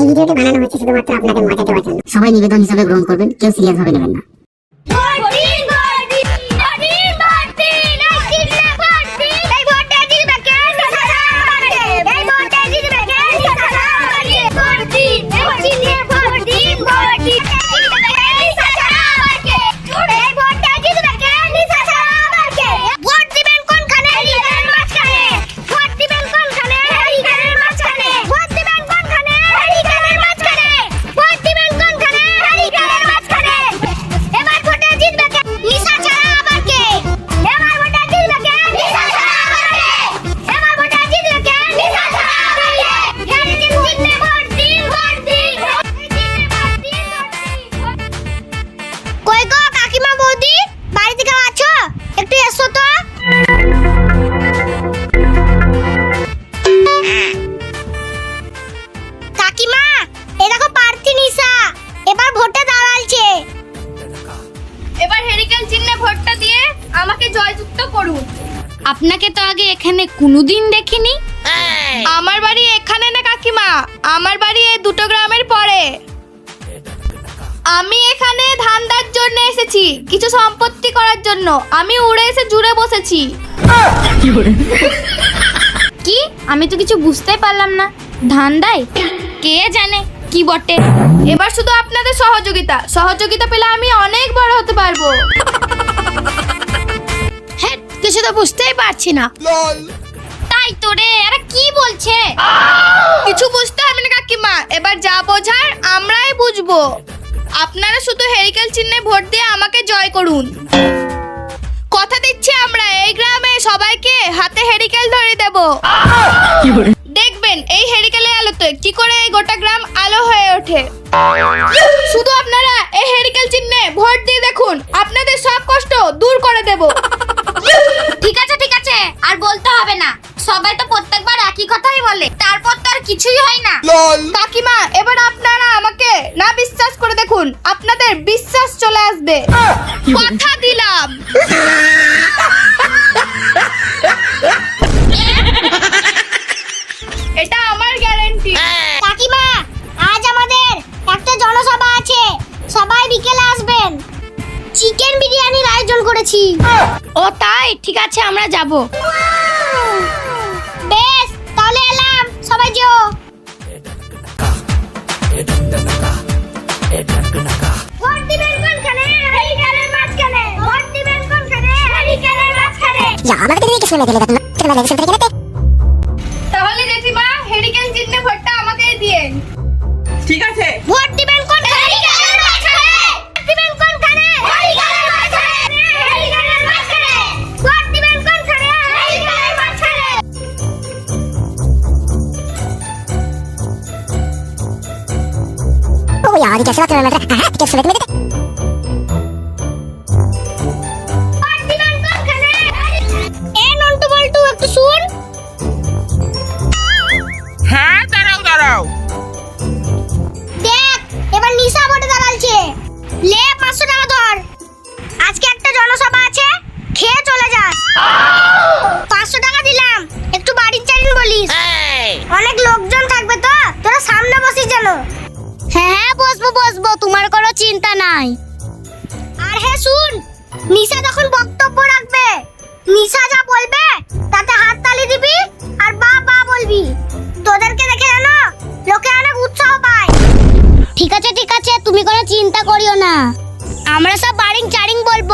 এই ভিডিওটি বানানো হয়েছে শুধুমাত্র আপনাদের মজা দেওয়ার জন্য সবাই নিবেদন হিসেবে গ্রহণ করবেন কেউ সিরিয়াস ভাবে নেবেন না ভোটিং আপনাকে তো আগে এখানে কোনোদিন দেখিনি। আমার বাড়ি এখানে না কাকিমা আমার বাড়ি এই দুটো গ্রামের পরে। আমি এখানে ধান্দার জন্য এসেছি কিছু সম্পত্তি করার জন্য। আমি উড়ে এসে জুড়ে বসেছি। কি? আমি তো কিছু বুঝতেই পারলাম না। ধান দেয়? কে জানে কি বটে? এবার শুধু আপনাদের সহযোগিতা। সহযোগিতা পেলে আমি অনেক বড় হতে পারব। কিছু তো বুঝতেই পারছি না। তাই তো রে এরা কি বলছে? কিছু বুঝতে হবে না কাকিমা এবার যা বোঝার আমরাই বুঝব। আপনারা শুধু হেরিকেল চিহ্নে ভোট দিয়ে আমাকে জয় করুন। কথা দিচ্ছি আমরা এই গ্রামে সবাইকে হাতে হেরিকেল ধরে দেব। দেখবেন এই হেরিকেলের আলোতে কি করে এই গোটা গ্রাম আলো হয়ে ওঠে। শুধু আপনারা এই হেরিকেল চিহ্নে ভোট দিয়ে দেখুন আপনাদের সব কষ্ট দূর করে দেব। বলতে হবে না। সবাই তো প্রত্যেকবার একই কথাই বলে তারপর তো আর কিছুই হয় না। কাকিমা এবার আপনারা আমাকে না বিশ্বাস করে দেখুন আপনাদের বিশ্বাস চলে আসবে। কথা দিলাম। এটা আমার গ্যারান্টি কাকিমা আজ আমাদের একটা জনসভা আছে। সবাই বিকেলে আসবেন। চিকেন বিরিয়ানির আয়োজন করেছি। ও তাই? ঠিক আছে আমরা যাব। বেশ তাহলে এলাম। সবাই যেও। দিবেন কোনখানে? হরিকালের দিবেন কোনখানে এ নন্টু বল্টু একটু শুন হ্যাঁ দাঁড়াও দাঁড়াও দেখ এবার নিশা ভোটে দাঁড়ালছে লে পাঁচশো টাকা ধর আজকে একটা জনসভা আছে খেয়ে চলে যাস পাঁচশো টাকা দিলাম একটু বাড়ির চালিন বলিস অনেক লোকজন থাকবে তো তোরা সামনে বসিস যেন। হ্যাঁ বসবো বসবো, তোমার কোনো চিন্তা নাই। আর হ্যাঁ শুন, নিশা যখন বক্তব্য রাখবে, নিশা যা বলবে, তাতে হাত তালি দিবি আর বা বা বলবি। তোদেরকে দেখে যেন লোকে অনেক উৎসাহ পায়। ঠিক আছে ঠিক আছে, তুমি কোনো চিন্তা করিও না। আমরা সব বাড়িং চারিং বলব।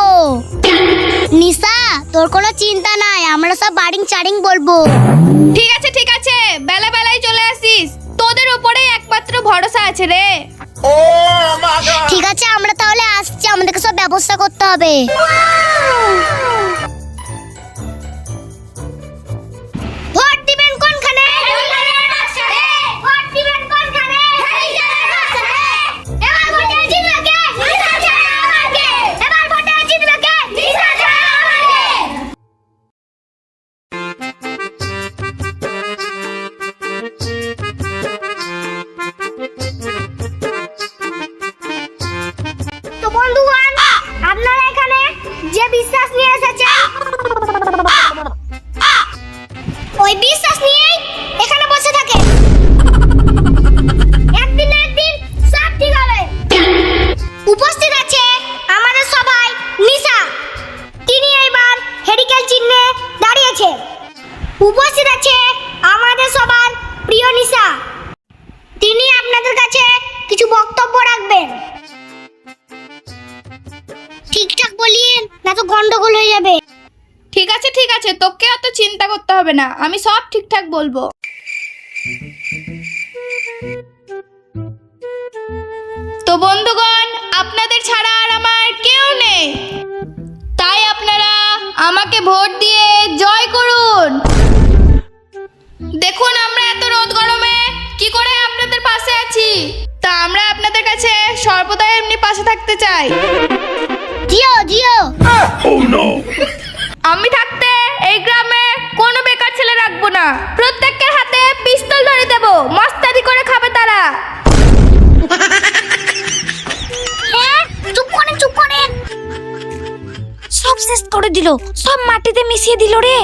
নিশা, তোর কোনো চিন্তা নাই, আমরা সব বাড়িং চারিং বলব। ঠিক আছে ঠিক আছে, বেলা বেলায় চলে আসিস। তোদের উপরেই একমাত্র ভরসা আছে রে। ঠিক আছে আমরা তাহলে আসছি আমাদেরকে সব ব্যবস্থা করতে হবে। আছে তোকে অত চিন্তা করতে হবে না আমি সব ঠিকঠাক বলব। তো বন্ধুগণ আপনাদের ছাড়া আর আমার কেউ নেই। তাই আপনারা আমাকে ভোট দিয়ে জয় করুন। দেখুন আমরা এত রোদ গরমে কি করে আপনাদের পাশে আছি। তা আমরা আপনাদের কাছে সর্বদা এমনি পাশে থাকতে চাই। জিও জিও। আমি থাকতে এই গ্রামে কোনো বেকার ছেলে রাখব না। প্রত্যেকের হাতে পিস্তল ধরে দেব। মস্তাদি করে খাবে তারা। হ্যাঁ চুপ চুপ করে। সব শেষ করে দিল। সব মাটিতে মিশিয়ে দিল রে।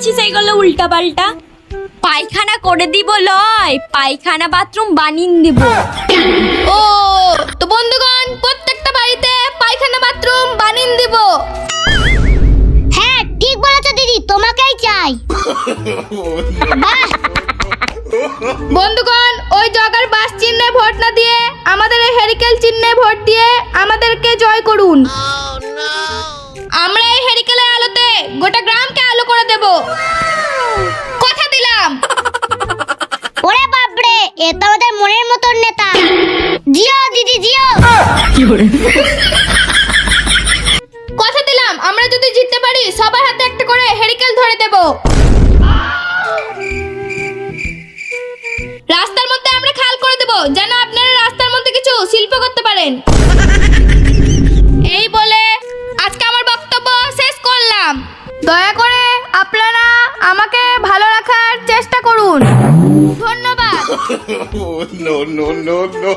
বলছিস এইগুলো উল্টা পাল্টা পায়খানা করে দিব লয় পায়খানা বাথরুম বানিয়ে দিব ও তো বন্ধুগণ প্রত্যেকটা বাড়িতে পায়খানা বাথরুম বানিয়ে দিব হ্যাঁ ঠিক বলেছ দিদি তোমাকেই চাই। বাহ। বন্ধুগণ ওই জগার বাস চিহ্নে ভোট না দিয়ে আমাদের এই হেরিকেল চিহ্নে ভোট দিয়ে আমাদেরকে জয় করুন। আমরা এই হেরিকেলের আলোতে গোটা দেব কথা দিলাম। ওরে বাপরে এ তো আমাদের মনের মতন নেতা। জিও দিদি জিও। কথা দিলাম আমরা যদি জিততে পারি সবার হাতে একটা করে হেরিকেল ধরে দেব। রাস্তার মধ্যে আমরা খাল করে দেব যেন আপনারা রাস্তার মধ্যে কিছু শিল্প করতে পারেন। এই বলে আজকে আমার বক্তব্য শেষ করলাম। দয়া করে আপনারা আমাকে ভালো রাখার চেষ্টা করুন ধন্যবাদ নো নো নো no.